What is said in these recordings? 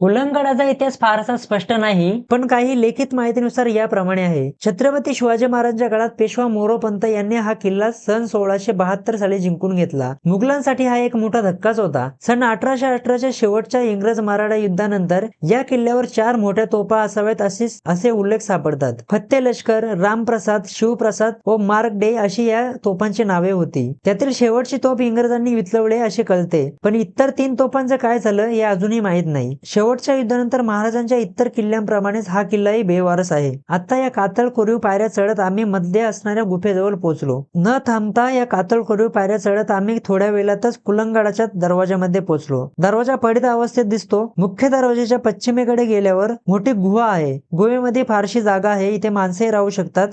उल्लंघनाचा इतिहास फारसा स्पष्ट नाही पण काही लेखित माहितीनुसार याप्रमाणे आहे. छत्रपती शिवाजी महाराजांच्या काळात पेशवा मोरोपंत यांनी हा किल्ला सन सोळाशे बहात्तर साली जिंकून घेतला. मुघलांसाठी हा एक मोठा धक्काच होता. सन अठराशे अठराच्या शेवटच्या इंग्रज मराठा युद्धानंतर या किल्ल्यावर चार मोठ्या तोफा असाव्यात असे असे उल्लेख सापडतात. फत्ते लष्कर रामप्रसाद शिवप्रसाद व मार्क डे अशी या तोफांची नावे होती. त्यातील शेवटची तोफ इंग्रजांनी वितळवले असे कळते. पण इतर तीन तोफांचं काय झालं हे अजूनही माहीत नाही. शेवटच्या युद्धानंतर महाराजांच्या इतर किल्ल्यांप्रमाणेच हा किल्लाही बेवारस आहे. आता या कातळ कोरीव पायऱ्या चढत आम्ही मध्ये असणाऱ्या गुफेजवळ पोहोचलो. न थांबता या कातळ कोरीव पायऱ्या चढत आम्ही थोड्या वेळातच कुलंगडाच्या दरवाजामध्ये पोहोचलो. दरवाजा पडीत अवस्थेत दिसतो. मुख्य दरवाजाच्या पश्चिमेकडे गेल्यावर मोठी गुहा आहे. गुहेमध्ये फारशी जागा आहे. इथे माणसे राहू शकतात.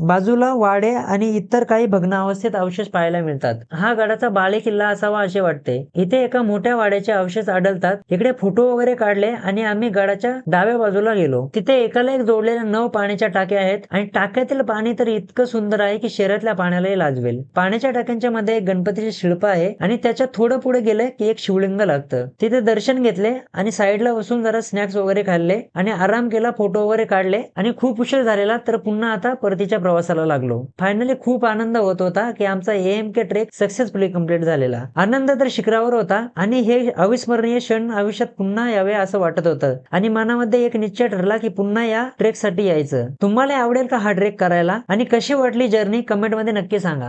बाजूला वाडे आणि इतर काही भग्न अवस्थेत अवशेष पाहायला मिळतात. हा गडाचा बाले किल्ला असावा असे वाटते. इथे एका मोठ्या वाड्याचे अवशेष आढळतात. इकडे फोटो वगैरे काढले आणि आम्ही गडाच्या डाव्या बाजूला गेलो. तिथे एकाला एक जोडलेल्या नऊ पाण्याच्या टाक्या आहेत आणि टाक्यातील पाणी तर इतकं सुंदर आहे की शहरातल्या पाण्यालाही लाजवेल. पाण्याच्या टाक्यांच्या मध्ये एक गणपतीचे शिल्प आहे आणि त्याच्या थोडं पुढे गेलं की एक शिवलिंग लागतं. तिथे दर्शन घेतले आणि साईडला बसून जरा स्नॅक्स वगैरे खाल्ले आणि आराम केला फोटो वगैरे काढले आणि खूप उशीर झालेला तर पुन्हा आता परतीच्या प्रवासाला लागलो. फायनली खूप आनंद होत होता की आमचा M K trek successfully complete झालेला. आनंद तर शिखरावर होता आणि हे अविस्मरणीय क्षण आयुष्यात पुन्हा यावे असं वाटत होतं. आणि मनामध्ये एक निश्चय ठरला की पुन्हा या ट्रेकसाठी यायचं. तुम्हाला आवडेल का हा ट्रेक करायला? आणि कशी वाटली जर्नी कमेंटमध्ये नक्की सांगा.